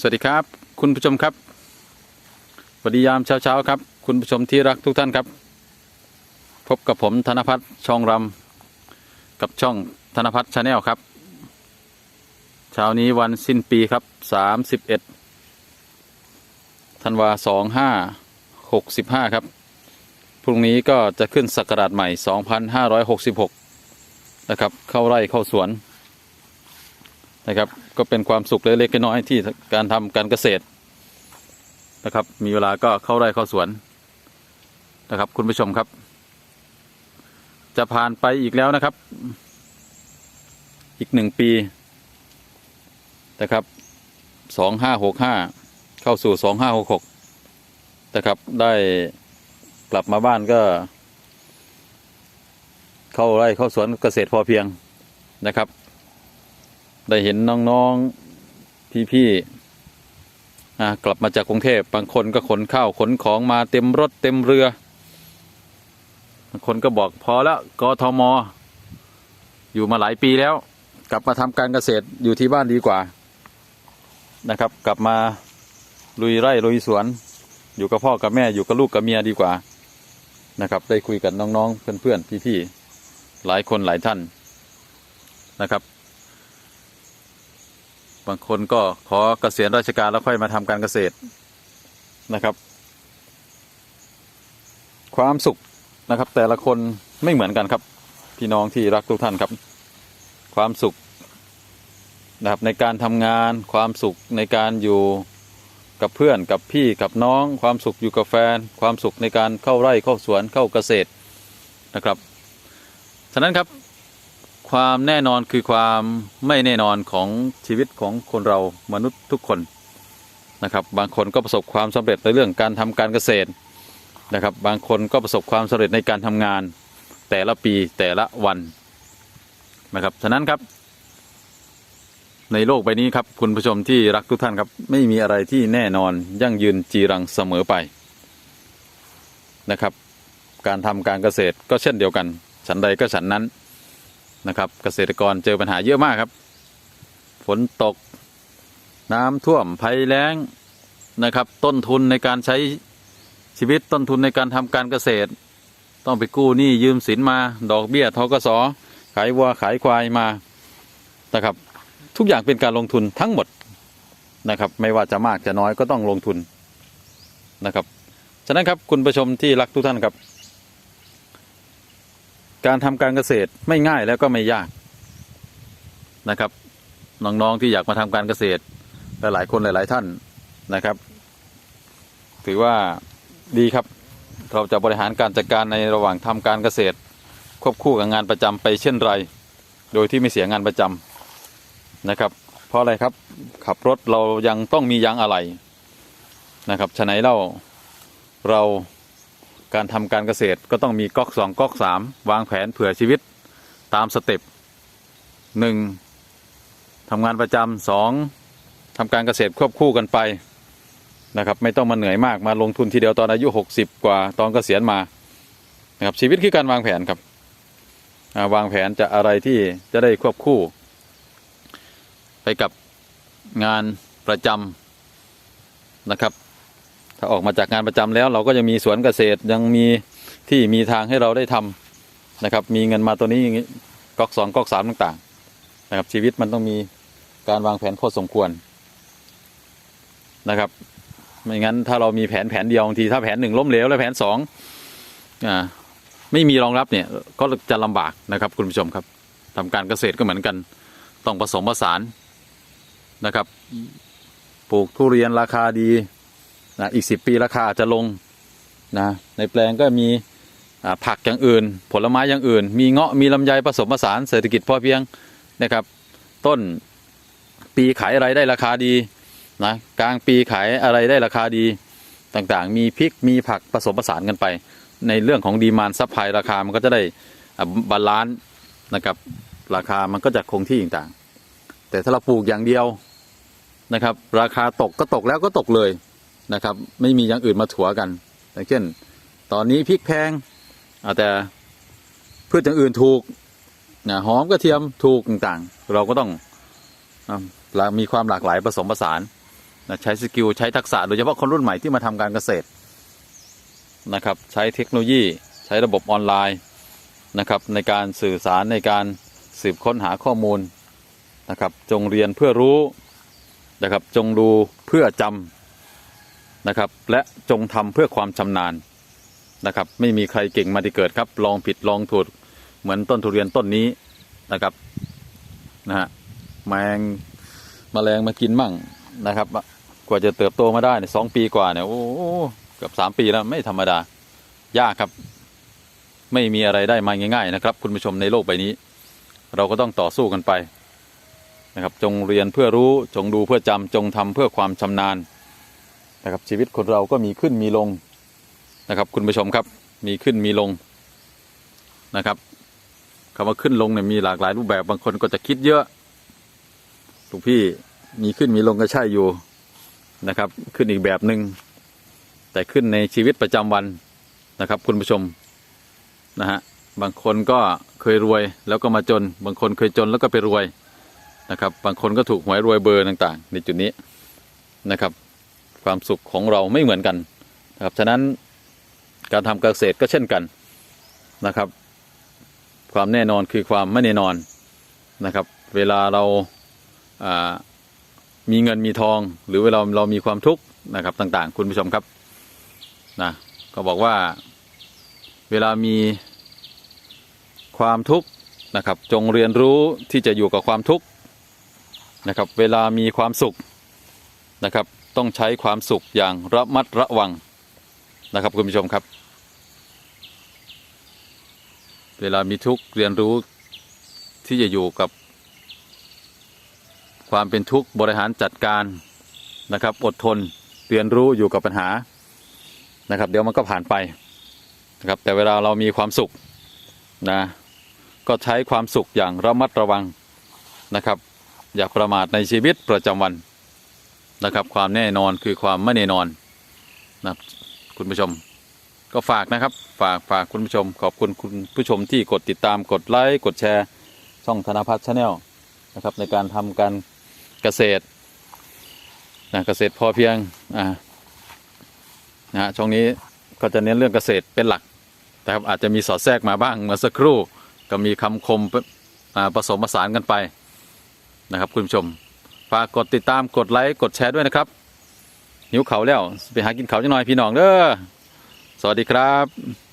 สวัสดีครับ คุณผู้ชมครับสวัสดียามเช้าๆครับ คุณผู้ชมที่รักทุกท่านครับ พบกับผมธนพัฒน์ช่องรำกับช่องธนพัฒน์ชาแนลครับเช้านี้วันสิ้นปีครับสามสิบเอ็ดธันวาสองห้าหกสิบห้าครับ พรุ่งนี้ก็จะขึ้นศักราชใหม่สองพันห้าร้อยหกสิบหกนะครับ เข้าไร่เข้าสวนนะครับ ก็เป็นความสุขเล็กๆน้อยๆที่การทำการเกษตรนะครับ มีเวลาก็เข้าไร่เข้าสวนนะครับ คุณผู้ชมครับ จะผ่านไปอีกแล้วนะครับ อีกหนึ่งปีนะครับสองห้าหกห้าเข้าสู่สองห้าหกหกนะครับ ได้กลับมาบ้านก็ เข้าไร่เข้าสวนเกษตรพอเพียงนะครับ ได้เห็นน้องๆพี่ๆอ่กลับมาจากกรุงเทพบางคนก็ขนข้าวขนของมาเต็มรถเต็มเรือบางคนก็บอกพอแล้วกทม อยู่มาหลายปีแล้ว กลับมาทำการเกษตรอยู่ที่บ้านดีกว่านะครับ กลับมาลุยไร่ลุยสวน อยู่กับพ่อกับแม่อยู่กับลูกกับเมียดีกว่านะครับ ได้คุยกับน้องๆเพื่อนๆพี่ๆหลายคนหลายท่านนะครับ บางคนก็ขอเกษียณราชการแล้วค่อยมาทำการเกษตรนะครับ ความสุขนะครับ แต่ละคนไม่เหมือนกันครับ พี่น้องที่รักทุกท่านครับ ความสุขนะครับในการทำงานความสุขในการอยู่กับเพื่อนกับพี่กับน้อง ความสุขอยู่กับแฟน ความสุขในการเข้าไร่เข้าสวนเข้าเกษตรนะครับ ฉะนั้นครับ ความแน่นอนคือความไม่แน่นอนของชีวิตของคนเรามนุษย์ทุกคนนะครับ บางคนก็ประสบความสำเร็จในเรื่องการทำการเกษตรนะครับ บางคนก็ประสบความสำเร็จในการทำงานแต่ละปีแต่ละวันนะครับฉะนั้นครับ ในโลกใบนี้ครับคุณผู้ชมที่รักทุกท่านครับ ไม่มีอะไรที่แน่นอนยั่งยืนจีรังเสมอไปนะครับ การทำการเกษตรก็เช่นเดียวกัน ฉันใดก็ฉันนั้น นะครับ เกษตรกรเจอปัญหาเยอะมากครับ ฝนตก น้ำท่วมภัยแล้งนะครับ ต้นทุนในการใช้ชีวิตต้นทุนในการทำการเกษตร ต้องไปกู้หนี้ยืมสินมา ดอกเบี้ยทกสขายวัวขายควายมานะครับ ทุกอย่างเป็นการลงทุนทั้งหมดนะครับ ไม่ว่าจะมากจะน้อยก็ต้องลงทุนนะครับ ฉะนั้นครับคุณผู้ชมที่รักทุกท่านครับ การทำการเกษตรไม่ง่ายแล้วก็ไม่ยากนะครับน้องๆที่อยากมาทำการเกษตรหลายๆคนหลาย ๆ ท่านนะครับ ถือว่าดีครับ เราจะบริหารการจัดการในระหว่างทำการเกษตร ควบคู่กับงานประจำไปเช่นไร โดยที่ไม่เสียงานประจำนะครับ เพราะอะไรครับขับรถเรายังต้องมียางอะไหล่นะครับฉะนั้นเราเรา การทำการเกษตรก็ต้องมีก๊อกสองก๊อกสามวางแผนเผื่อชีวิตตามสเต็ปหนึ่งทำงานประจำสองทำการเกษตรควบคู่กันไปนะครับ ไม่ต้องมาเหนื่อยมากมาลงทุนทีเดียวตอนอายุหกสิบกว่าตอนเกษียณมานะครับชีวิตคือการวางแผนครับาวางแผนจะอะไรที่จะได้ควบคู่ ไปกับงานประจำนะครับ ถ้าออกมาจากงานประจำแล้ว เราก็ยังมีสวนเกษตรยังมีที่มีทางให้เราได้ทำนะครับ มีเงินมาตัวนี้อย่างนี้ก๊อกสองก๊อกสามต่างๆนะครับ ชีวิตมันต้องมีการวางแผนพอสมควรนะครับ ไม่งั้นถ้าเรามีแผนแผนเดียวบางทีถ้าแผนหนึ่งล้มเหลวแล้วแผนสองอ่าไม่มีรองรับเนี่ยก็จะลำบากนะครับคุณผู้ชมครับทำการเกษตรก็เหมือนกัน ต้องผสมผสานนะครับ ปลูกทุเรียนราคาดี นะอีกสิบปีราคาอาจจะลงนะในแปลงก็มีผักอย่างอื่น ผลไม้อย่างอื่น มีเงาะมีลำไยผสมผสานเศรษฐกิจพอเพียงนะครับ ต้นปีขายอะไรได้ราคาดีนะกลางปีขายอะไรได้ราคาดีต่างๆ มีพริกมีผักผสมผสานกันไป ในเรื่องของดีมานซัพพลายราคามันก็จะได้บาลานซ์นะครับราคามันก็จะคงที่ต่างๆ แต่ถ้าเราปลูกอย่างเดียวนะครับ ราคาตกก็ตกแล้วก็ตกเลย นะครับ ไม่มีอย่างอื่นมาถัวกัน อย่างเช่น ตอนนี้พริกแพงอาแต่พืชอย่างอื่นถูกนะหอมกระเทียมถูกต่างๆ เราก็ต้องมีความหลากหลายผสมผสานนะใช้สกิลใช้ทักษะโดยเฉพาะคนรุ่นใหม่ที่มาทำการเกษตรนะครับใช้เทคโนโลยีใช้ระบบออนไลน์นะครับในการสื่อสารในการสืบค้นหาข้อมูลนะครับจงเรียนเพื่อรู้นะครับจงดูเพื่อจำ นะครับ และจงทำเพื่อความชำนาญนะครับ ไม่มีใครเก่งมาที่เกิดครับ ลองผิดลองถูกเหมือนต้นทุเรียนต้นนี้นะครับนะฮะแมงมแมลงมากินมั่งนะครับ กว่าจะเติบโตมาได้เนี่ยสองปีกว่าเนี่ยโอ้เกือบสามปีแล้วไม่ธรรมดายากครับ ไม่มีอะไรได้มาง่าย ๆ นะครับ คุณผู้ชมในโลกใบนี้ เราก็ต้องต่อสู้กันไปนะครับ จงเรียนเพื่อรู้จงดูเพื่อจำจงทำเพื่อความชำนาญ นะครับชีวิตคนเราก็มีขึ้นมีลงนะครับ คุณผู้ชมครับมีขึ้นมีลงนะครับคำว่าขึ้นลงเนี่ยมีหลากหลายรูปแบบบางคนก็จะคิดเยอะหลวงพี่มีขึ้นมีลงก็ใช่อยู่นะครับ ขึ้นอีกแบบหนึง่งแต่ขึ้นในชีวิตประจำวันนะครับ คุณผู้ชมนะฮะบางคนก็เคยรวยแล้วก็มาจน บางคนเคยจนแล้วก็ไปรวยนะครับ บางคนก็ถูกหวยรวยเบอร์ต่าง ๆ ในจุดนี้นะครับ ความสุขของเราไม่เหมือนกันนะครับฉะนั้นการทำเกษตรก็เช่นกันนะครับ ความแน่นอนคือความไม่แน่นอนนะครับ เวลาเราามีเงินมีทอง หรือเวลาเรามีความทุกข์นะครับต่างๆ คุณผู้ชมครับนะก็บอกว่าเวลามีความทุกข์นะครับ จงเรียนรู้ที่จะอยู่กับความทุกข์นะครับ เวลามีความสุขนะครับ ต้องใช้ความสุขอย่างระมัดระวังนะครับคุณผู้ชมครับ เวลามีทุกข์เรียนรู้ที่จะอยู่กับ ความเป็นทุกข์บริหารจัดการนะครับ อดทนเรียนรู้อยู่กับปัญหานะครับ เดี๋ยวมันก็ผ่านไปนะครับ แต่เวลาเรามีความสุขนะก็ใช้ความสุขอย่างระมัดระวังนะครับ อย่าประมาทในชีวิตประจำวัน นะครับ ความแน่นอนคือความไม่แน่นอนนะครับคุณผู้ชม ก็ฝากนะครับ ฝากฝากคุณผู้ชม ขอบคุณคุณผู้ชมที่กดติดตามกดไลค์กดแชร์ ช่องธนพัฒน์ชาแนลนะครับในการทำการเกษตรนะเกษตรพอเพียงอ่านะฮะช่องนี้ก็จะเน้นเรื่องเกษตรเป็นหลักนะครับอาจจะมีสอดแทรกมาบ้างเมื่อสักครู่ก็มีคำคมผสมผสานกันไปนะครับคุณผู้ชม ฝากกดติดตามกดไลค์กดแชร์ด้วยนะครับหิวเขาแล้ว ไปหากินเขาจังหน่อยพี่น้องเด้อสวัสดีครับ